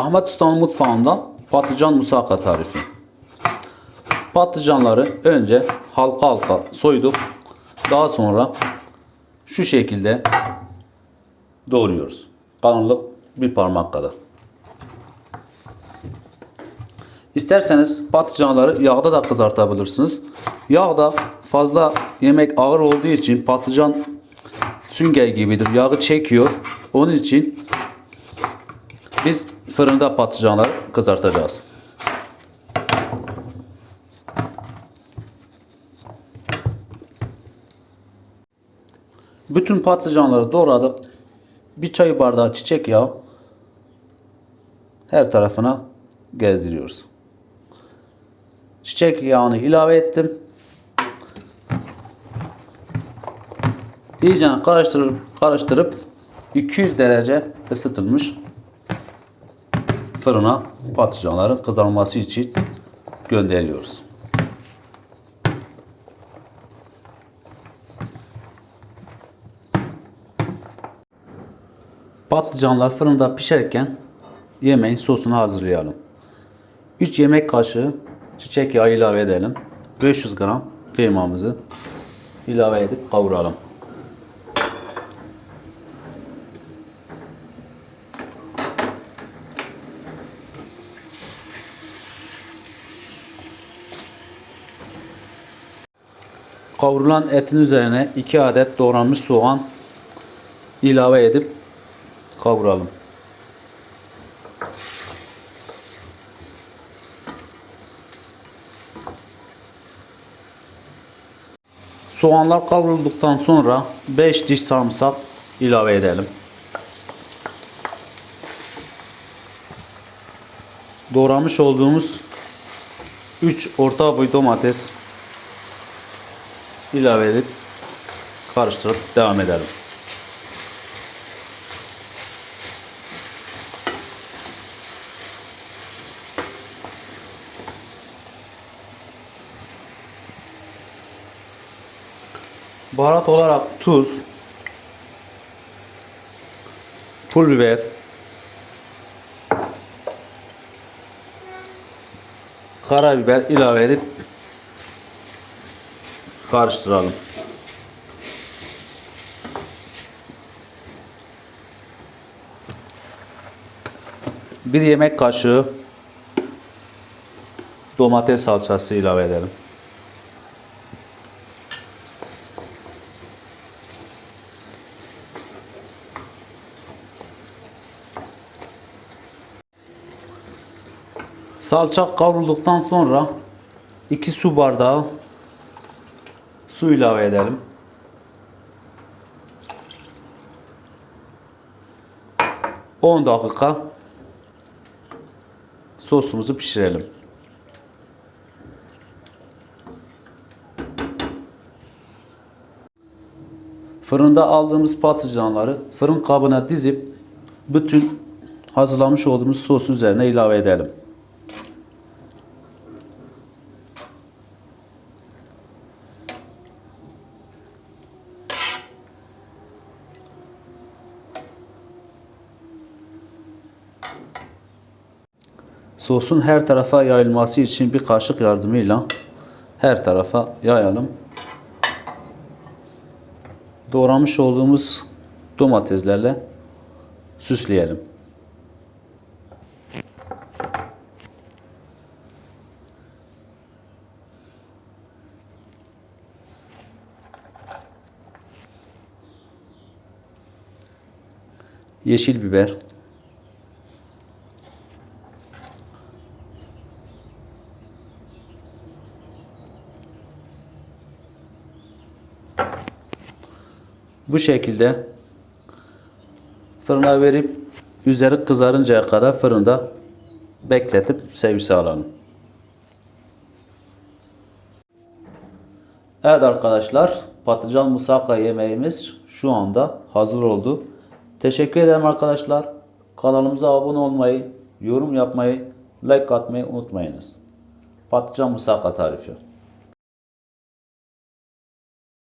Ahmet Usta'nın mutfağında patlıcan musaka tarifi. Patlıcanları önce halka halka soyduk. Daha sonra şu şekilde doğruyoruz. Kalınlık bir parmak kadar. İsterseniz patlıcanları yağda da kızartabilirsiniz. Yağda fazla yemek ağır olduğu için patlıcan sünger gibidir. Yağı çekiyor. Onun için biz fırında patlıcanları kızartacağız. Bütün patlıcanları doğradık. Bir çay bardağı çiçek yağı her tarafına gezdiriyoruz. Çiçek yağını ilave ettim. İyice karıştırıp karıştırıp 200 derece ısıtılmış fırına patlıcanların kızarması için gönderiyoruz. Patlıcanlar fırında pişerken yemeğin sosunu hazırlayalım. 3 yemek kaşığı çiçek yağı ilave edelim. 500 gram kıymamızı ilave edip kavuralım. Kavrulan etin üzerine 2 adet doğranmış soğan ilave edip kavuralım. Soğanlar kavrulduktan sonra 5 diş sarımsak ilave edelim. Doğramış olduğumuz 3 orta boy domates ilave edip karıştırıp devam edelim. Baharat olarak tuz, pul biber, karabiber ilave edip karıştıralım. Bir yemek kaşığı domates salçası ilave edelim. Salça kavrulduktan sonra 2 su bardağı su ilave edelim. On dakika sosumuzu pişirelim. Fırında aldığımız patlıcanları fırın kabına dizip bütün hazırlamış olduğumuz sosun üzerine ilave edelim. Sosun her tarafa yayılması için bir kaşık yardımıyla her tarafa yayalım. Doğramış olduğumuz domateslerle süsleyelim. Yeşil biber, Bu şekilde fırına verip üzeri kızarıncaya kadar fırında bekletip servise alalım. Evet arkadaşlar patlıcan musaka yemeğimiz şu anda hazır oldu. Teşekkür ederim arkadaşlar. Kanalımıza abone olmayı, yorum yapmayı, like atmayı unutmayınız. Patlıcan musaka tarifi.